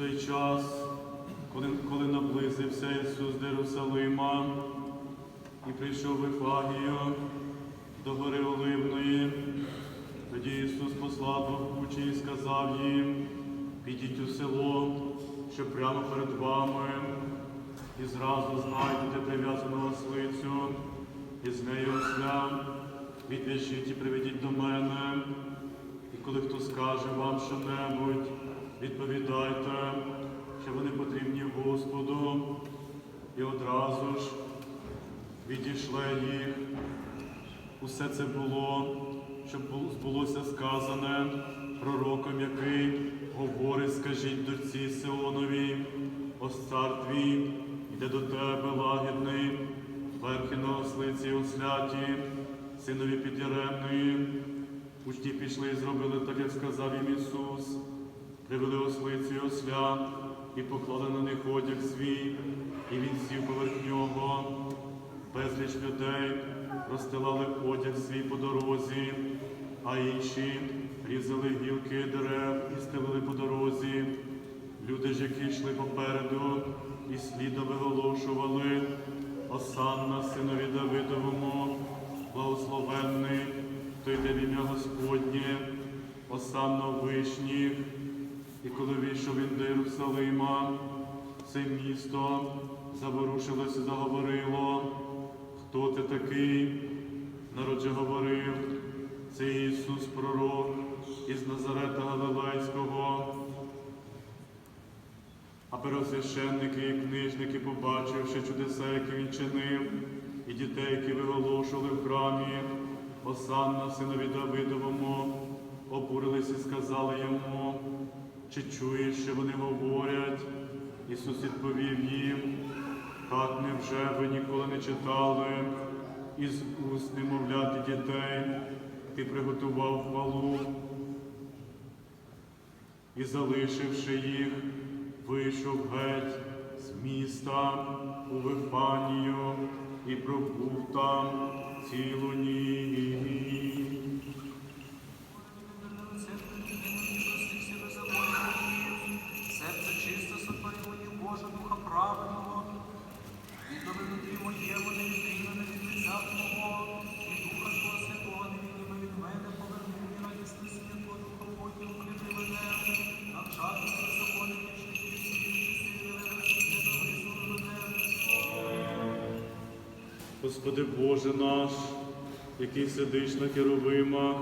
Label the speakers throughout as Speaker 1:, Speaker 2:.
Speaker 1: той час, коли, коли наблизився Ісус до Єрусалима і прийшов в Ефагію до гори Оливної, тоді Ісус послав двох і сказав їм, підіть у село, що прямо перед вами, і зразу знайдете прив'язану ослицю, і з нею осля, відв'яжіть і приведіть до мене. І коли хто скаже вам що-небудь, відповідайте, що вони потрібні Господу, і одразу ж відійшли їх. Усе це було, щоб бу- збулося сказане пророком, який говорить, скажіть дочці Сионові, ось цар твій, йде до тебе лагідний, верхи на ослиці осляті, синові підяремної. Учні пішли і зробили так, як сказав їм Ісус. Привели ослиці осля і поклали на них одяг свій, і він сів поверх нього. Безліч людей розстилали одяг свій по дорозі, а інші різали гілки дерев і стелили по дорозі. Люди ж, які йшли попереду, і слідом виголошували Осанна синові Давидовому, благословенний, хто йде в ім'я Господнє, Осанна вишніх. І коли вийшов він до Єрусалима, це місто заворушилося заговорило. Хто ти такий? Народ же говорив, це Ісус пророк із Назарета Галилейського. А первосвященники і книжники, побачивши чудеса, які він чинив, і дітей, які виголошували в храмі, Осанна синові Давидовому, обурились і сказали йому, чи чуєш, що вони говорять? Ісус відповів їм, так невже ви ніколи не читали із уст немовлят і дітей, ти приготував хвалу і, залишивши їх, вийшов геть з міста у Вифанію і пробув там цілу ніч.
Speaker 2: Божа Духа праведного, і до внутрі моєму не відрівне від лиця Твого, і Духа Твого Святого не відніме від мене, поверни мені радісне світло, духоводні укріпи мене, навчати закони вічних не мене.
Speaker 1: Господи Боже наш, який сидиш на керувимах,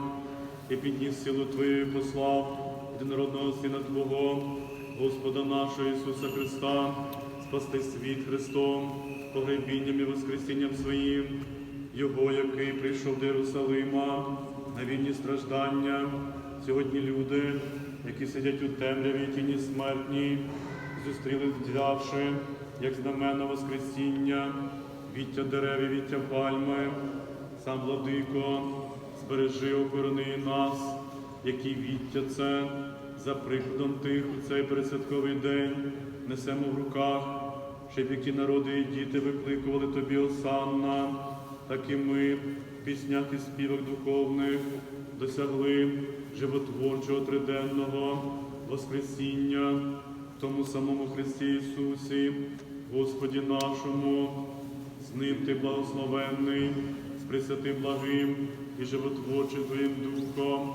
Speaker 1: і підніс силу Твою послав єдинородного Сина Твого, Господа нашого Ісуса Христа, спасти світ Христом, погребінням і воскресінням Своїм, Його, який прийшов до Єрусалима на вільні страждання. Сьогодні люди, які сидять у темряві тіні смертній, зустріли, взявши, як знаменно Воскресіння, віття дерев і віття пальми, сам владико, збережи, охорони нас, які це, за прикладом тих у цей пересвятковий день несемо в руках, щоб які народи і діти викликували тобі осанна, так і ми піснях і співах духовних досягли животворчого триденного Воскресіння в тому самому Христі Ісусі, Господі нашому, з ним ти благословенний, з пресвятим благим і животворчим Твоїм Духом,